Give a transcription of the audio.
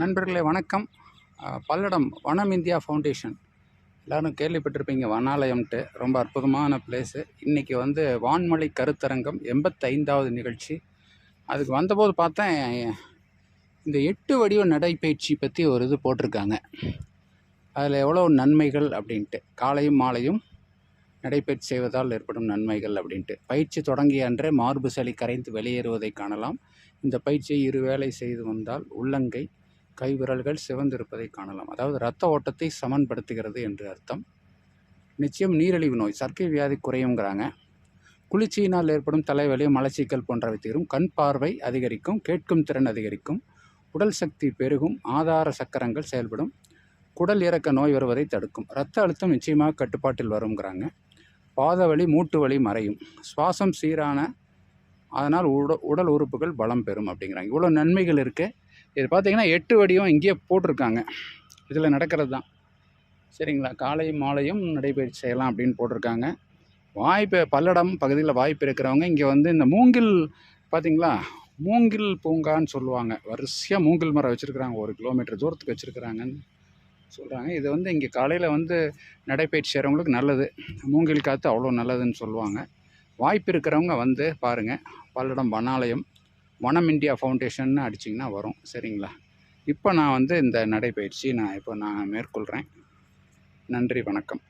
நண்பர்களே வணக்கம். பல்லடம் வனம் இந்தியா ஃபவுண்டேஷன். எல்லோரும் கேள்விப்பட்டிருப்பீங்க வனாலயம்ட்டு ரொம்ப அற்புதமான பிளேஸு இன்றைக்கி வந்து வான்மலை கருத்தரங்கம் எண்பத்தைந்தாவது நிகழ்ச்சி. அதுக்கு வந்தபோது பார்த்தேன் இந்த எட்டு வடிவ நடைப்பயிற்சி பற்றி ஒரு இது போட்டிருக்காங்க. அதில் எவ்வளோ நன்மைகள் அப்படின்ட்டு. காலையும் மாலையும் நடைபயிற்சி செய்வதால் ஏற்படும் நன்மைகள் அப்படின்ட்டு. பயிற்சி தொடங்கிய அன்றே மார்பு சளி கரைந்து வெளியேறுவதை காணலாம். இந்த பயிற்சியை இருவேளை செய்து வந்தால் உள்ளங்கை கைவிரல்கள் சிவந்திருப்பதை காணலாம். அதாவது இரத்த ஓட்டத்தை சமன்படுத்துகிறது என்று அர்த்தம். நிச்சயம் நீரிழிவு நோய் சர்க்கரை வியாதி குறையுங்கிறாங்க குளிர்ச்சியினால் ஏற்படும் தலைவலி மலச்சிக்கல் போன்றவை தீரும். கண் பார்வை அதிகரிக்கும் கேட்கும் திறன் அதிகரிக்கும். உடல் சக்தி பெருகும் ஆதார சக்கரங்கள் செயல்படும். குடல் இறக்க நோய் வருவதை தடுக்கும். இரத்த அழுத்தம் நிச்சயமாக கட்டுப்பாட்டில் வருங்கிறாங்க பாத வலி மூட்டு வலி மறையும். சுவாசம் சீரான அதனால் உட உடல் உறுப்புகள் பலம் பெறும் அப்படிங்கிறாங்க. இவ்வளோ நன்மைகள் இருக்குது இது பார்த்திங்கன்னா எட்டு வடிவம் இங்கேயே போட்டிருக்காங்க. இதில் நடக்கிறது தான். சரிங்களா? காலையும் மாலையும் நடைபயிற்சி செய்யலாம் அப்படின்னு போட்டிருக்காங்க. வாய்ப்பு பல்லடம் பகுதியில் வாய்ப்பு இருக்கிறவங்க இங்கே வந்து இந்த மூங்கில் பார்த்திங்களா? மூங்கில் பூங்கான்னு சொல்லுவாங்க. வரிசையாக மூங்கில் மரம் வச்சுருக்குறாங்க. ஒரு கிலோமீட்டர் தூரத்துக்கு வச்சுருக்குறாங்கன்னு சொல்கிறாங்க இது வந்து இங்கே காலையில் வந்து நடைப்பயிற்சி செய்கிறவங்களுக்கு நல்லது. மூங்கில் காற்று அவ்வளோ நல்லதுன்னு சொல்லுவாங்க. வாய்ப்பு இருக்கிறவங்க வந்து பாருங்கள் பல்லடம் வனாலயம் வனம் இந்தியா ஃபவுண்டேஷன்னு அடிச்சிங்கன்னா வரும். சரிங்களா? இப்போ நான் வந்து இந்த நடைப்பயிற்சி நான் இப்போ நான் மேற்கொள்கிறேன் நன்றி வணக்கம்.